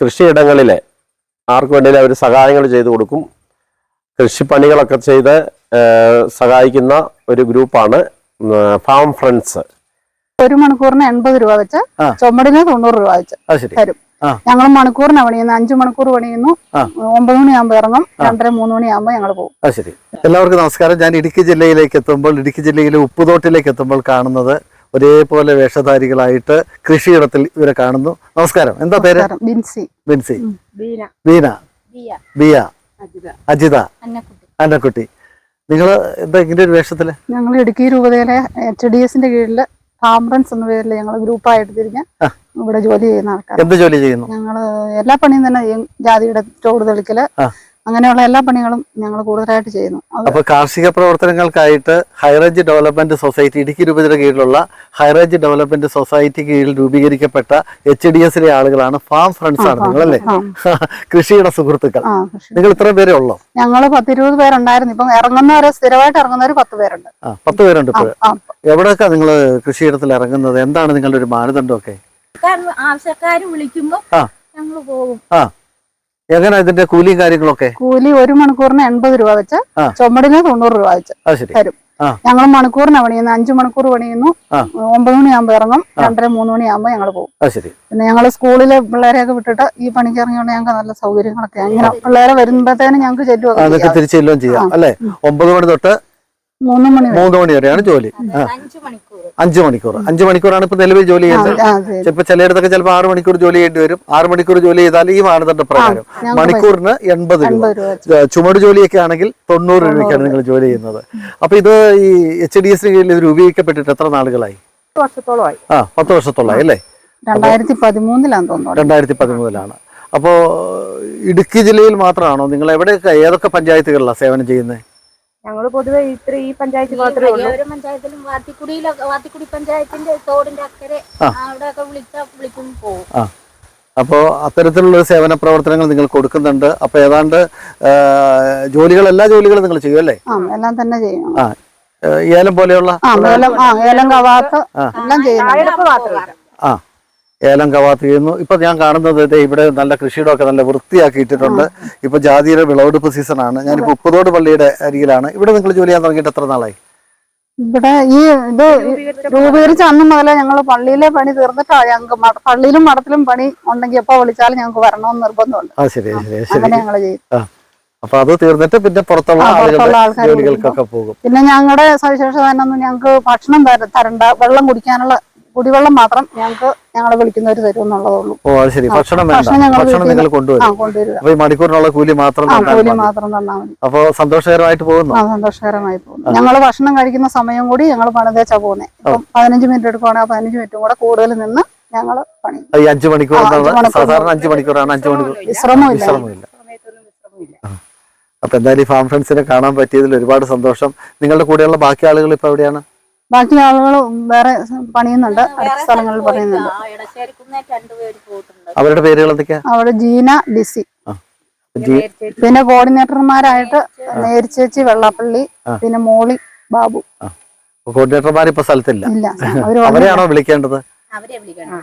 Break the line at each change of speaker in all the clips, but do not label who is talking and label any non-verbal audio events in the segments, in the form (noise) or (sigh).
കൃഷിയിടങ്ങളിലെ ആർക്ക് വേണ്ടിയാലും അവർ സഹായങ്ങൾ ചെയ്തു കൊടുക്കും. കൃഷിപ്പണികളൊക്കെ ചെയ്ത് സഹായിക്കുന്ന ഒരു ഗ്രൂപ്പാണ് ഫാം ഫ്രണ്ട്സ്.
ഒരു മണിക്കൂറിന് എൺപത് രൂപ വെച്ച്. ചുമടിന് തൊണ്ണൂറ് രൂപ വെച്ച് തരും. ഞങ്ങൾ മണിക്കൂറിനാണ് പണിയുന്നത് അഞ്ചു മണിക്കൂർ പണിയുന്നു. ഒമ്പത് മണിയാകുമ്പോൾ ഇറങ്ങും. രണ്ടര മൂന്ന് മണിയാകുമ്പോൾ ഞങ്ങൾ പോകും.
ശരി. എല്ലാവർക്കും നമസ്കാരം. ഞാൻ ഇടുക്കി ജില്ലയിലേക്ക് എത്തുമ്പോൾ ഇടുക്കി ജില്ലയിലെ ഉപ്പുതോട്ടിലേക്ക് എത്തുമ്പോൾ കാണുന്നത് ഒരേപോലെ വേഷധാരികളായിട്ട് കൃഷിയിടത്തിൽ ഇവരെ കാണുന്നു. നമസ്കാരം. എന്താ പേര്.
ബിൻസി.
ബിൻസി.
ബീന. ബിയ.
ബിയ.
അജിത.
അജിത.
അന്നക്കുട്ടി.
അന്നക്കുട്ടി. നിങ്ങൾ എന്താ ഇങ്ങനെ ഒരു വേഷത്തിൽ?
ഞങ്ങൾ ഇടുക്കി രൂപതയിലെ എച്ച് ഡി എസിന്റെ കീഴിൽ കോൺഫറൻസ് എന്ന പേരിൽ ഞങ്ങൾ ഗ്രൂപ്പായിട്ട് തിരിഞ്ഞ്. ഇവിടെ ജോലി ചെയ്യുന്ന ആൾക്കാർ
എന്ത് ജോലി ചെയ്യുന്നു?
ഞങ്ങൾ എല്ലാ പണിയും തന്നെ ചെയ്യും. ജാതിയുടെ ചോട്
തെളിക്കൽ.
അങ്ങനെയുള്ള എല്ലാ പണികളും ഞങ്ങൾ കൂടുതലായിട്ട് ചെയ്യുന്നു.
അപ്പൊ കാർഷിക പ്രവർത്തനങ്ങൾക്കായിട്ട് high range development society Idukki രൂപതയുടെ കീഴിലുള്ള ഹൈറേഞ്ച് ഡെവലപ്മെന്റ് സൊസൈറ്റി കീഴിൽ രൂപീകരിക്കപ്പെട്ട എച്ച് ഡി എസിലെ ആളുകളാണ് ഫാം ഫ്രണ്ട്സ് ആണ് നിങ്ങളല്ലേ?
അല്ലേ (laughs)
കൃഷിയുടെ സുഹൃത്തുക്കൾ. നിങ്ങൾ ഇത്ര പേരേ ഉള്ളോ?
ഞങ്ങൾ പത്തിരുപത് പേരുണ്ടായിരുന്നു. ഇപ്പം ഇറങ്ങുന്നവരെ സ്ഥിരമായിട്ട് ഇറങ്ങുന്നവർ പത്ത് പേരുണ്ട്.
പത്ത് പേരുണ്ട് ഇപ്പോൾ. എവിടെയൊക്കെ നിങ്ങൾ കൃഷിയിടത്തിൽ ഇറങ്ങുന്നത്? എന്താണ് നിങ്ങളുടെ ഒരു മാനദണ്ഡമൊക്കെ?
ആവശ്യക്കാർ വിളിക്കുമ്പോ
ആ.
ഞങ്ങൾ പോകും.
ആ. എങ്ങനെ ഇതിന്റെ കൂലിയും കാര്യങ്ങളൊക്കെ?
കൂലി ഒരു മണിക്കൂറിന് എൺപത് രൂപ വെച്ച്. ചുമടിന് തൊണ്ണൂറ് രൂപ വെച്ച് തരും. ഞങ്ങൾ മണിക്കൂറിനാ പണിയുന്നത് അഞ്ചു മണിക്കൂർ പണിയുന്നു. ഒമ്പത് മണിയാകുമ്പോൾ ഇറങ്ങും. രണ്ടര മൂന്ന് മണിയാകുമ്പോൾ ഞങ്ങൾ പോകും. പിന്നെ ഞങ്ങൾ സ്കൂളിലെ പിള്ളേരെയൊക്കെ വിട്ടിട്ട് ഈ പണിക്ക് ഇറങ്ങിയോണ്ട് ഞങ്ങൾക്ക് നല്ല സൗകര്യങ്ങളൊക്കെ. ഇങ്ങനെ പിള്ളേരെ വരുമ്പോഴത്തേനും ഞങ്ങൾക്ക് ചെല്ലുമൊക്കെ
നിങ്ങൾക്ക്
ചെയ്യാം.
അല്ലെ? ഒമ്പത് മണി തൊട്ട്
മൂന്ന് മണി വരെ.
മൂന്ന് മണി വരെയാണ് ജോലി.
അഞ്ചു മണിക്കൂർ.
അഞ്ചു മണിക്കൂർ. അഞ്ചു മണിക്കൂറാണ് ഇപ്പൊ നിലവിൽ ജോലി ചെയ്യുന്നത്. ചിലപ്പോ ചിലയിടത്തൊക്കെ ചിലപ്പോൾ ആറ് മണിക്കൂർ ജോലി ചെയ്യേണ്ടി വരും. ആറ് മണിക്കൂർ ജോലി ചെയ്താൽ ഈ മാനദണ്ഡ പ്രകാരം മണിക്കൂറിന് എൺപത് രൂപ. ചുമട് ജോലിയൊക്കെ ആണെങ്കിൽ തൊണ്ണൂറ് രൂപയ്ക്കാണ് നിങ്ങൾ ജോലി ചെയ്യുന്നത്. അപ്പൊ ഇത് ഈ എച്ച് ഡി എസ് കീഴിൽ ഇത് രൂപീകരിക്കപ്പെട്ടിട്ട് എത്ര നാളുകളായി?
വർഷത്തോളമായി.
ആ പത്ത് വർഷത്തോളായി അല്ലേ?
രണ്ടായിരത്തി പതിമൂന്നിലാണ് തോന്നുന്നു
രണ്ടായിരത്തി പതിമൂന്നിലാണ് അപ്പോ ഇടുക്കി ജില്ലയിൽ മാത്രമാണോ നിങ്ങൾ എവിടെയൊക്കെ ഏതൊക്കെ പഞ്ചായത്തുകളിലാണ് സേവനം ചെയ്യുന്നത്?
ഞങ്ങൾ പൊതുവെ ഇത്ര ഈ പഞ്ചായത്ത് മാത്രമേ ഉള്ളൂ.
ഓരോ പഞ്ചായത്തിലും വാത്തിക്കുടിയിലൊക്കെ വാത്തിക്കുടി പഞ്ചായത്തിന്റെ തോടിന്റെ അക്കരെ
അവിടെ
ഒക്കെ വിളിച്ചാൽ വിളിക്കും പോകും
ആ. അപ്പോൾ അത്തരത്തിലുള്ള സേവന പ്രവർത്തനങ്ങൾ നിങ്ങൾ കൊടുക്കുന്നുണ്ട്. അപ്പോൾ ഏതാണ്ട് ജോലികൾ എല്ലാ ജോലികളും നിങ്ങൾ ചെയ്യും അല്ലേ?
ആ എല്ലാം തന്നെ ചെയ്യും.
ആ. ഏലം പോലെയുള്ള
ആ ഏലം ആ ഏലം കവാത്ത് എല്ലാം
ചെയ്യും
ആ. ഏലം കവാത്ത് ചെയ്യുന്നു. ഇപ്പൊ ഞാൻ കാണുന്നത് ഇവിടെ നല്ല കൃഷിയിടമൊക്കെ നല്ല വൃത്തിയാക്കി ഇട്ടിട്ടുണ്ട് ഇപ്പൊ ജാതിയുടെ വിളവെടുപ്പ് സീസൺ ആണ്. ഞാനിപ്പോ ഉപ്പതോട് പള്ളിയുടെ അരികിലാണ്. ഇവിടെ നിങ്ങൾ ജോലി ചെയ്യാൻ തുടങ്ങിയിട്ട് എത്ര നാളായി?
ഇവിടെ ഈ ഇത് രൂപീകരിച്ച അന്ന് മുതലേ ഞങ്ങൾ പള്ളിയിലെ പണി തീർന്നിട്ടാ ഞങ്ങൾക്ക് പള്ളിയിലും മഠത്തിലും പണി ഉണ്ടെങ്കിൽ എപ്പോ വിളിച്ചാലും ഞങ്ങൾക്ക് വരണമെന്ന് നിർബന്ധമുണ്ട്. അങ്ങനെ ഞങ്ങൾ ചെയ്യും.
അപ്പൊ അത് തീർന്നിട്ട് പിന്നെ പുറത്തുള്ള ജോലികൾക്കൊക്കെ പോകും.
പിന്നെ ഞങ്ങളുടെ സവിശേഷത തന്നെ ഞങ്ങൾക്ക് ഭക്ഷണം തരണ്ട വെള്ളം കുടിക്കാനുള്ള കുടിവെള്ളം മാത്രം ഞങ്ങൾക്ക് ഞങ്ങളെ വിളിക്കുന്നവർ തരും എന്നുള്ളതുള്ളൂ
ഓ അത് ശരി. ഭക്ഷണം വേണ്ട.
ഭക്ഷണം ഞങ്ങൾ
ഭക്ഷണം നിങ്ങൾ കൊണ്ടുവരും. അപ്പൊ ഈ മണിക്കൂറിനുള്ള കൂലി മാത്രം
കൂലി മാത്രം തന്നാൽ മതി.
അപ്പൊ സന്തോഷകരമായിട്ട് പോകുന്നു?
ആ സന്തോഷകരമായി പോകുന്നു. ഞങ്ങൾ ഭക്ഷണം കഴിക്കുന്ന സമയം കൂടി ഞങ്ങൾ പണിതേച്ചാ പോകുന്നത് ഇപ്പം പതിനഞ്ച് മിനിറ്റ് എടുക്കുവാണെങ്കിൽ ആ പതിനഞ്ച് മിനിറ്റും കൂടെ കൂടുതൽ നിന്ന് ഞങ്ങൾ പണി
ഈ അഞ്ചു മണിക്കൂർ
ആ, അഞ്ച് മണിക്കൂർ.
സാധാരണ അഞ്ചു മണിക്കൂറാണ്. അഞ്ചു മണിക്കൂർ.
വിശ്രമമില്ല.
വിശ്രമമില്ല. അപ്പൊ എന്തായാലും ഈ ഫാം ഫ്രണ്ട്സിനെ കാണാൻ പറ്റിയതിൽ ഒരുപാട് സന്തോഷം. നിങ്ങളുടെ കൂടെയുള്ള ബാക്കി ആളുകൾ ഇപ്പൊ എവിടെയാണ്?
ബാക്കി ആളുകൾ വേറെ പണിയുന്നുണ്ട്. അടുത്ത സ്ഥലങ്ങളിൽ പണിയുന്നുണ്ട്.
അവരുടെ പേരുകൾ എന്തൊക്കെയാ?
അവിടെ ജീന ഡിസി. പിന്നെ കോർഡിനേറ്റർമാരായിട്ട് നേരിച്ചേച്ചി വെള്ളാപ്പള്ളി പിന്നെ മോളി ബാബു.
കോർഡിനേറ്റർമാർ ഇപ്പൊ സ്ഥലത്തില്ല. അവരെയാണോ വിളിക്കേണ്ടത്?
അവരെ വിളിക്കണം.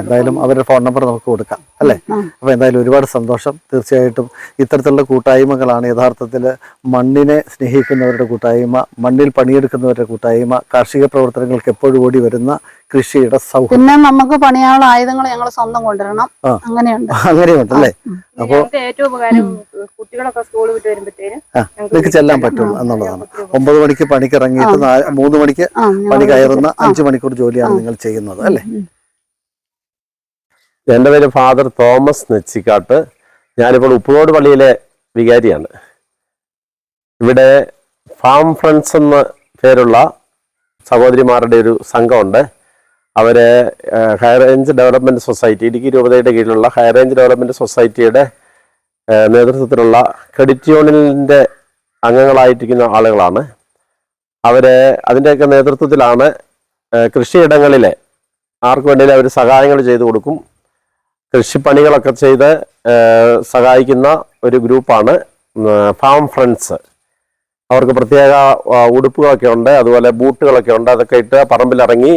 എന്തായാലും അവരുടെ ഫോൺ നമ്പർ നമുക്ക് കൊടുക്കാം അല്ലേ? അപ്പൊ എന്തായാലും ഒരുപാട് സന്തോഷം. തീർച്ചയായിട്ടും ഇത്തരത്തിലുള്ള കൂട്ടായ്മകളാണ് യഥാർത്ഥത്തിൽ മണ്ണിനെ സ്നേഹിക്കുന്നവരുടെ കൂട്ടായ്മ മണ്ണിൽ പണിയെടുക്കുന്നവരുടെ കൂട്ടായ്മ കാർഷിക പ്രവർത്തനങ്ങൾക്ക് എപ്പോഴും ഓടി വരുന്ന കൃഷിയുടെ സൗഹൃദം.
പിന്നെ നമുക്ക് പണിയാനുള്ള ആയുധങ്ങൾ ഞങ്ങൾ സ്വന്തം കൊണ്ടുവരണം. അങ്ങനെയുണ്ട്.
അങ്ങനെയുണ്ട് അല്ലേ?
അപ്പോൾ ഏറ്റവും ഉപകാരം കുട്ടികളൊക്കെ സ്കൂൾ വിട്ട് വരുമ്പോഴത്തേനും
നിങ്ങൾക്ക് ചെല്ലാൻ പറ്റുള്ളൂ എന്നുള്ളതാണ്. ഒമ്പത് മണിക്ക് പണിക്ക് ഇറങ്ങിയിട്ട് മൂന്ന് മണിക്ക് പണി കയറുന്ന അഞ്ചു മണിക്കൂർ ജോലിയാണ് നിങ്ങൾ ചെയ്യുന്നത് അല്ലേ?
എന്റെ പേര് ഫാദർ തോമസ് നെച്ചിക്കാട്ട്. ഞാനിപ്പോൾ ഉപ്പുതോട് പള്ളിയിലെ വികാരിയാണ്. ഇവിടെ ഫാം ഫ്രണ്ട്സ് എന്ന പേരുള്ള സഹോദരിമാരുടെ ഒരു സംഘമുണ്ട്. അവരെ ഹൈറേഞ്ച് ഡെവലപ്മെന്റ് സൊസൈറ്റി ഇടുക്കി രൂപതയുടെ കീഴിലുള്ള ഹയർ റേഞ്ച് ഡെവലപ്മെന്റ് സൊസൈറ്റിയുടെ നേതൃത്വത്തിലുള്ള ക്രെഡിറ്റ് യൂണിയനിന്റെ അംഗങ്ങളായിട്ടിരിക്കുന്ന ആളുകളാണ്. അവരെ അതിന്റെയൊക്കെ നേതൃത്വത്തിലാണ് കൃഷിയിടങ്ങളിലെ ആർക്ക് വേണ്ടിയാലും അവർ സഹായങ്ങൾ ചെയ്തു കൊടുക്കും. കൃഷിപ്പണികളൊക്കെ ചെയ്ത് സഹായിക്കുന്ന ഒരു ഗ്രൂപ്പാണ് ഫാം ഫ്രണ്ട്സ്. അവർക്ക് പ്രത്യേക ഉടുപ്പുകളൊക്കെ ഉണ്ട് അതുപോലെ ബൂട്ടുകളൊക്കെ ഉണ്ട് അതൊക്കെ ഇട്ട് പറമ്പിലിറങ്ങി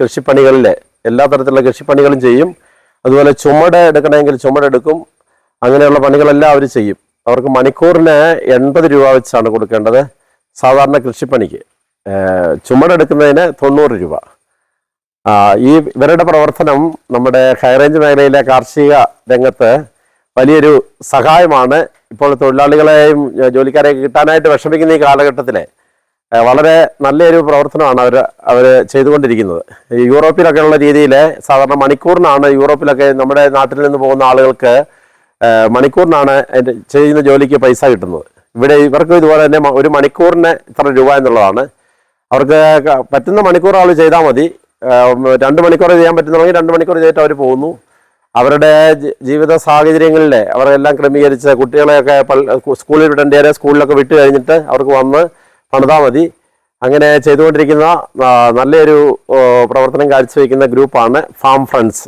കൃഷിപ്പണികളിൽ എല്ലാ തരത്തിലുള്ള കൃഷിപ്പണികളും ചെയ്യും. അതുപോലെ ചുമട് എടുക്കണമെങ്കിൽ ചുമടെടുക്കും അങ്ങനെയുള്ള പണികളെല്ലാം അവർ ചെയ്യും. അവർക്ക് മണിക്കൂറിന് എൺപത് രൂപ വെച്ചാണ് കൊടുക്കേണ്ടത് സാധാരണ കൃഷിപ്പണിക്ക്. ചുമടെടുക്കുന്നതിന് തൊണ്ണൂറ് രൂപ. ഈ ഇവരുടെ പ്രവർത്തനം നമ്മുടെ ഹൈറേഞ്ച് മേഖലയിലെ കാർഷിക രംഗത്ത് വലിയൊരു സഹായമാണ്. ഇപ്പോൾ തൊഴിലാളികളെയും ജോലിക്കാരെയും കിട്ടാനായിട്ട് വിഷമിക്കുന്ന ഈ കാലഘട്ടത്തിലെ വളരെ നല്ലൊരു പ്രവർത്തനമാണ് അവർ അവർ ചെയ്തുകൊണ്ടിരിക്കുന്നത്. യൂറോപ്പിലൊക്കെ ഉള്ള രീതിയിൽ സാധാരണ മണിക്കൂറിനാണ് യൂറോപ്പിലൊക്കെ നമ്മുടെ നാട്ടിൽ നിന്ന് പോകുന്ന ആളുകൾക്ക് മണിക്കൂറിനാണ് ചെയ്യുന്ന ജോലിക്ക് പൈസ കിട്ടുന്നത്. ഇവിടെ ഇവർക്കും ഇതുപോലെ തന്നെ ഒരു മണിക്കൂറിന് ഇത്ര രൂപ എന്നുള്ളതാണ്. അവർക്ക് പറ്റുന്ന മണിക്കൂർ ആൾ ചെയ്താൽ മതി. രണ്ട് മണിക്കൂർ ചെയ്യാൻ പറ്റുന്നുണ്ടെങ്കിൽ രണ്ട് മണിക്കൂർ ചെയ്തിട്ട് അവർ പോകുന്നു. അവരുടെ ജീവിത സാഹചര്യങ്ങളിൽ അവരെല്ലാം ക്രമീകരിച്ച് കുട്ടികളെയൊക്കെ സ്കൂളിൽ വിടേണ്ടവരെ സ്കൂളിലൊക്കെ വിട്ട് കഴിഞ്ഞിട്ട് അവർക്ക് വന്ന് പണിതാൽ മതി. അങ്ങനെ ചെയ്തുകൊണ്ടിരിക്കുന്ന നല്ലൊരു പ്രവർത്തനം കാഴ്ചവെക്കുന്ന ഗ്രൂപ്പാണ് ഫാം ഫ്രണ്ട്സ്.